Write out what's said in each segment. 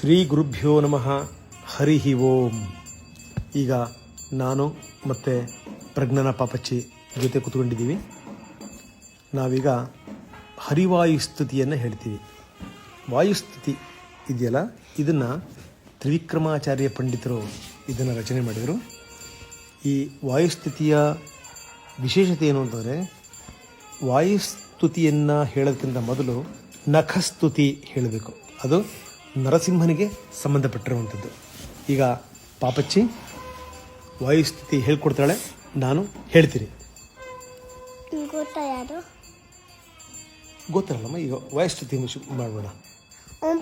ಶ್ರೀ ಗುರುಭ್ಯೋ ನಮಃ. ಹರಿ ಓಂ. ಈಗ ನಾನು ಮತ್ತು ಪ್ರಜ್ಞಾನ ಪಾಪಚ್ಚಿ ಜೊತೆ ಕೂತ್ಕೊಂಡಿದ್ದೀವಿ. ನಾವೀಗ ಹರಿವಾಯುಸ್ತುತಿಯನ್ನು ಹೇಳ್ತೀವಿ. ವಾಯುಸ್ತುತಿ ಇದೆಯಲ್ಲ? ಇದನ್ನು ತ್ರಿವಿಕ್ರಮಾಚಾರ್ಯ ಪಂಡಿತರು ಇದನ್ನು ರಚನೆ ಮಾಡಿದರು. ಈ ವಾಯುಸ್ತುತಿಯ ವಿಶೇಷತೆ ಏನು ಅಂತಂದರೆ ವಾಯುಸ್ತುತಿಯನ್ನು ಹೇಳೋದಕ್ಕಿಂತ ಮೊದಲು ನಖಸ್ತುತಿ ಹೇಳಬೇಕು. ಅದು ನರಸಿಂಹನಿಗೆ ಸಂಬಂಧಪಟ್ಟಿರುವಂಥದ್ದು. ಈಗ ಪಾಪಚ್ಚಿ ವಾಯುಸ್ಥಿತಿ ಹೇಳ್ಕೊಡ್ತಾಳೆ ನಾನು ಹೇಳ್ತೀನಿ. ಗೊತ್ತಾ ಯಾರು? ಗೊತ್ತಿರಲ್ಲಮ್ಮ ಈಗ ವಯಸ್ಥಿತಿ ಮಾಡೋಣ ಓಂ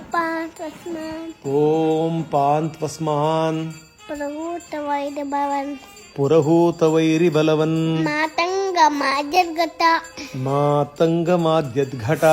ಭವನ್. ಪುರಹೂತ ವೈರಿ ಬಲವನ್. ಮಾತಂಗ ಮಾದ್ಯದ್ಘಟ. ಮಾತಂಗಮಾದ್ಯದ್ಘಟ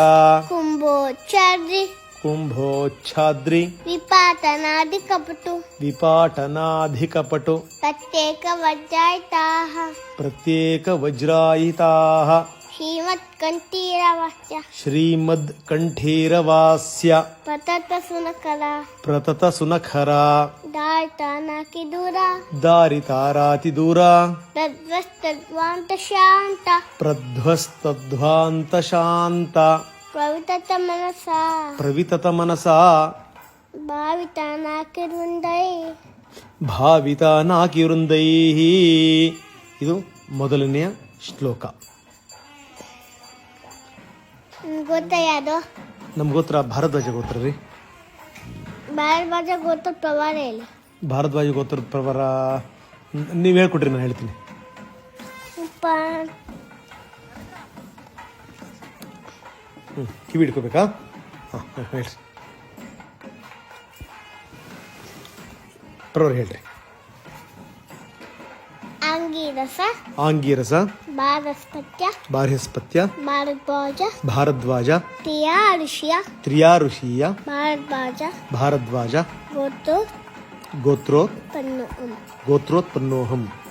ಕುಂಭೋಚ್ಚಾರ್ಜಿ ಕುಂಭೋಚ್ಛಾದ್ರಿ कुम्भोच्छाद्रि। विपाटनादिकपटु विपाटनाधिकपटु। प्रत्येकवज्रायिताः। प्रत्येकवज्रायिताः। श्रीमत्कण्ठीरवास्य श्रीमत्कण्ठीरवास्य। प्रततसुनखरा। प्रततसुनखरा। दारितानातिदूरा। दारितारातिदूरा। प्रध्वस्तद्वान्तशान्त प्रध्वस्तद्वान्तशान्त ಪ್ರವಿತತ ಮನಸ ಪ್ರವಿತತ ಮನಸ ಭಾವಿತಾನಾಕಿ ವೃಂದೈ ಭಾವಿತ ನಾಕಿರುಂದೈ ಇದು ಮೊದಲನೆಯ ಶ್ಲೋಕ. ಗೊತ್ತಾ ಯಾರು ನಮ್ಗೆ ಗೋತ್ರ ಭಾರದ್ವಾಜ ಗೋತ್ರ ರೀ. ಭಾರದ್ವಾಜ ಗೋತ್ರ ಪ್ರವಾರ ಹೇಳಿ ಭಾರದ್ವಾಜ ಗೋತ್ರದ ಪ್ರವರ. ನೀವು ಹೇಳ್ಕೊಟ್ರಿ ನಾನು ಹೇಳ್ತೀನಿ. ಉಪ್ಪ ಹ್ಞೂ ಕಿವಿ ಹಿಡ್ಕೋಬೇಕಾ ಹಾಂ ಹೇಳ್ರಿ ಪ್ರವರ ಹೇಳ್ರಿ ಅಂಗಿರಸ ಆಂಗೀರಸ ಬಾರಸ್ಪತ್ಯ ಬಾರ್ಹಸ್ಪತ್ಯ ಭಾರದ್ವಾಜ ಭಾರದ್ವಾಜ ಟಿಯಾ ಋಷಿಯ ತ್ರಿಯಾಋಷೀಯ ಭಾರದ್ವಾಜ ಭಾರದ್ವಾಜ ಗೊತ್ತು ಗೋತ್ರೋ ಪನ್ನು ಗೋತ್ರೋತ್ಪನ್ನೋಹಂ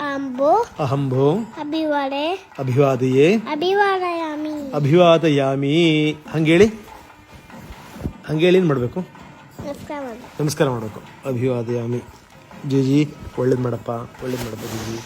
ಅಂಬೋ ಅಹಂಭೋ ಅಭಿವಾದಯೇ ಅಭಿವಾದಯಾಮಿ ಅಭಿವಾದಯಾಮಿ ಹಂಗೇಳಿ ಹಂಗೇಳಿ ಏನು ಮಾಡಬೇಕು? ನಮಸ್ಕಾರ ಮಾಡ್ಬೇಕು ನಮಸ್ಕಾರ ಮಾಡಬೇಕು. ಅಭಿವಾದಯಾಮಿ. ಜಿ ಜಿ ಒಳ್ಳೇದು ಮಾಡಪ್ಪ ಒಳ್ಳೇದು ಮಾಡಪ್ಪ ಜಿ ಜಿ.